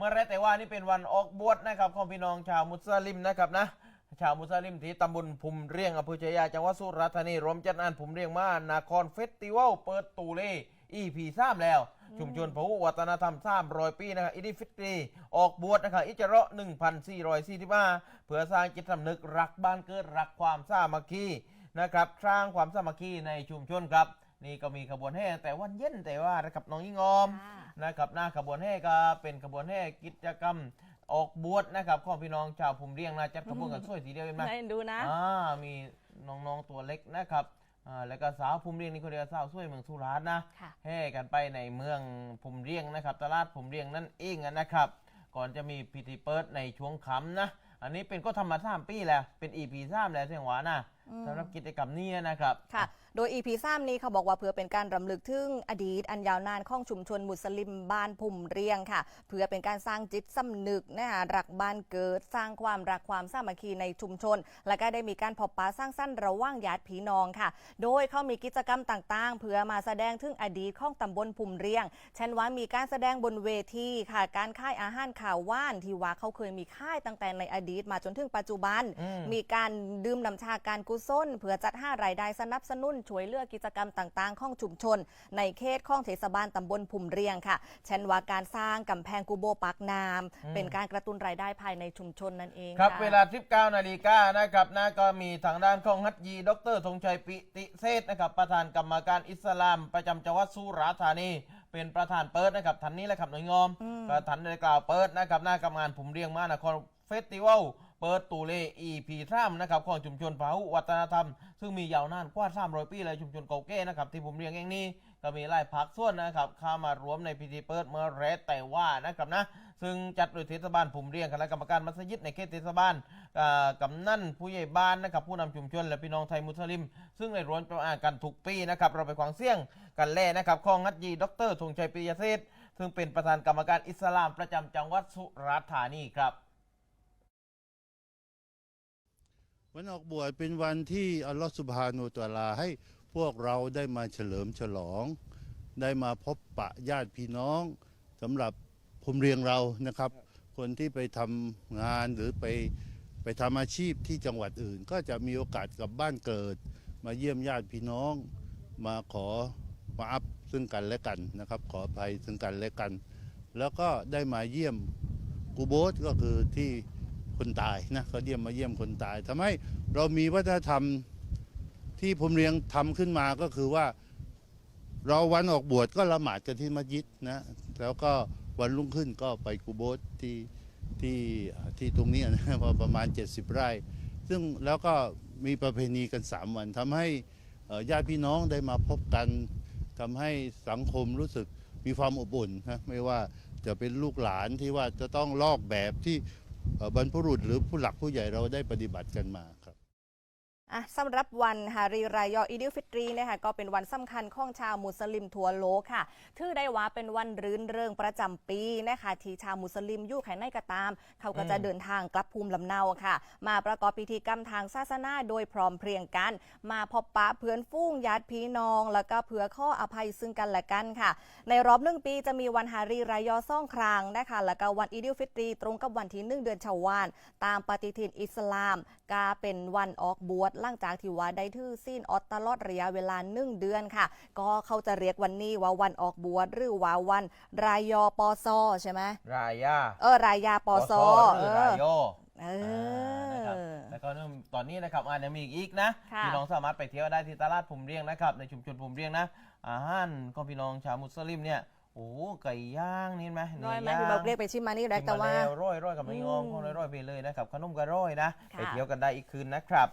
เมื่อไรแต่ว่านี่เป็นวันออกบวชนะครับของพี่น้องชาวมุสลิมนะครับนะชาวมุสลิมที่ตำบลภูมิเรียงอำเภอชายาจังหวัดสุราษฎร์ธานีรวมจัดงานภูมิเรียงมานาครเฟสติวัลเปิดตูเล่อีพีสามแล้ว ชุมชนพหุวัฒนธรรมสามรอยปีนะครับอินิฟิตรีออกบวชนะครับอิจเราะหนึ่งพันสี่ร้อยสี่สิบห้าเพื่อสร้างจิตสำนึกรักบ้านเกิดรักความสามัคคีนะครับสร้างความสามัคคีในชุมชนครับ นี่ก็มีขบวนแห่แต่วันเย็นแต่ว่านะครับน้องยิ่งอมค่ะนะครับหน้าขบวนแห่ก็เป็นขบวนแห่กิจกรรมออกบวชนะครับของพี่น้องชาวภูมิเรียงนะจัดขบวนกันสวยทีเดียวเห็นไหมน่าเอ็นดูนะอ่ามีน้องๆตัวเล็กนะครับอ่าแล้วก็สาวภูมิเรียงนี่คนเดียวสาวสวยเมืองสุราษฎร์นะค่ะแห่กันไปในเมืองภูมิเรียงนะครับ ตลาดภูมิเรียงนั่นเองนะครับ ก่อนจะมีพิธีเปิดในช่วงค่ำนะอันนี้เป็นก็ทำมาสามปีแล้วเป็นอีพีสามแล้วเสียงหวานะอืมสำหรับกิจกรรมนี้นะครับค่ะ โดย EP 3นี้เขาบอกว่าเพื่อเป็นการรำลึกถึงอดีตอันยาวนานของชุมชนมุสลิมบ้านพุ่มเรียงค่ะ เพื่อเป็นการสร้างจิตสำนึกนะคะรักบ้านเกิด สร้างความรักความสามัคคีในชุมชน และก็ได้มีการพบปะสร้างสรรค์ระว่างญาติพี่น้องค่ะ โดยเขามีกิจกรรมต่างๆ เพื่อมาแสดงถึงอดีตของตำบลพุ่มเรียง เช่นว่ามีการแสดงบนเวทีค่ะ การค่ายอาหารข่าวว่านที่ว่าเขาเคยมีค่ายตั้งแต่ในอดีตมาจนถึงปัจจุบันมมีการดื่มน้ำชาการกุศลเพื่อจัดห้ารายได้สนับสนุนช่วยเหลือกิจกรรมต่างๆ ของชุมชน ในเขตของเทศบาลตำบลภูมิเรียงค่ะ เช่นว่าการสร้างกำแพงกูโบปากน้ำเป็นการกระตุ้นรายได้ภายในชุมชนนั่นเองครับะ เวลา 19นาฬิกานะครับนะก็มีทางด้านของฮัตยี ดรธงชัยปิติเศษนะครับประธานกรรมการอิสลาม ประจำจังหวัดสุราษฎร์ธานี เป็นประธานเปิดนะครับท่านนี้แหละครับหน่วยงอมอืม ก็ท่านได้กล่าวเปิดนะครับหน้ากรรมการผมเรียงมานครเฟสติวัล เปิดตูเลอีพีทามนะครับของชุมชนพหุวัฒนธรรม ซึ่งมียาวนานกว่า300ปีเลยชุมชนเก่าแก่นะครับที่ผมเรียงเองนี้ก็มีหลายพักส่วนนะครับเข้ามารวมในพิธีเปิดเมื่อแรกแต่ว่านะครับนะซึ่งจัดโดยเทศบาลผมเรียงคณะกรรมการมัสยิดในเขตเทศบาลกำนันผู้ใหญ่บ้านนะครับผู้นำชุมชนและพี่น้องไทยมุสลิม ซึ่งในรวนประอากันทุกปีนะครับเราไปขวางเสี่ยงกันแล่นะครับของงัดยีดรธงชัยปิยเศษซึ่งเป็นประธานกรรมการอิสลามประจำจังหวัดสุราษฎร์ธานีครับ วันออกบวชเป็นวันที่อัลลอฮฺสุบฮานุตะลาให้พวกเราได้มาเฉลิมฉลอง ได้มาพบปะญาติพี่น้องสำหรับภูมิเรียงเรานะครับ คนที่ไปทำงานหรือไปไปทำอาชีพที่จังหวัดอื่น ก็จะมีโอกาสกลับบ้านเกิด มาเยี่ยมญาติพี่น้อง มาขอมาอัพซึ่งกันและกันนะครับ ขออภัยซึ่งกันและกัน แล้วก็ได้มาเยี่ยมกูโบสก็คือที่ คนตายนะเขาเยี่ยมมาเยี่ยมคนตายทำให้เรามีวัฒนธรรมที่ผมเรียงทำขึ้นมาก็คือว่า เราวันออกบวชก็ละหมาดกันที่มัสยิดนะแล้วก็วันรุ่งขึ้นก็ไปกูโบสที่ที่ที่ตรงนี้นะประมาณ 70 ไร่ ซึ่งแล้วก็มีประเพณีกัน 3 วันทำให้ญาติพี่น้องได้มาพบกันทำให้สังคมรู้สึกมีความอบอุ่นนะไม่ว่าจะเป็นลูกหลานที่ว่าจะต้องลอกแบบที่ บรรพบุรุษหรือผู้หลักผู้ใหญ่เราได้ปฏิบัติกันมาครับ อะสำหรับวันฮารีรายออีดิลฟิตรีนะคะก็เป็นวันสำคัญของชาวมุสลิมทั่วโลกค่ะ ถือได้ว่าเป็นวันรื่นเริงประจำปีนะคะที่ชาวมุสลิมอยู่แค่ไหนก็ตาม เขาก็จะอืมเดินทางกลับภูมิลำเนาค่ะ มาประกอบพิธีกรรมทางศาสนาโดยพร้อมเพรียงกัน มาพบปะเพื่อนฟู่งญาติพี่น้อง แล้วก็เผื่อข้ออภัยซึ่งกันและกันค่ะ ในรอบหนึ่งปีจะมีวันฮารีรายอซ่องครางนะคะแล้วก็วันอีดิลฟิตรี ตรงกับวันที่หนึ่งเดือนชาวานตามปฏิทินอิสลามกาเป็นวันออกบวชหลังจากที่ว่าได้ถือสิ้นออตตลอดระยะเวลาหนึ่งเดือนค่ะ ก็เขาจะเรียกวันนี้ว่าวันออกบวชหรือว่าวันรายอปอซอใช่ไหมรายาเออรายาปอซอหเอรืออรายโยเอนะครับอแล้วก็เริ่มตอนนี้นะครับอาจจะมีอีกนะค่ะพี่น้องสามารถไปเที่ยวได้ที่ตลาดภูมิเรียงนะครับในชุมชนภูมิเรียงนะอาหารของพี่น้องชาวมุสลิมเนี่ยโอ้โหไก่ย่างนี่เห็นไหมร้อยไหมเนื้พี่ย่างบอกเรียกไปชิมมานี่แรกแต่ว่าชิมมแล้วร้อยร้อยกับไม่งอมอืมของร้อยร้อยไปเลยนะครับขนมก็ร้อยนะค่ะไปเที่ยวกันได้อีกคืนนะครับ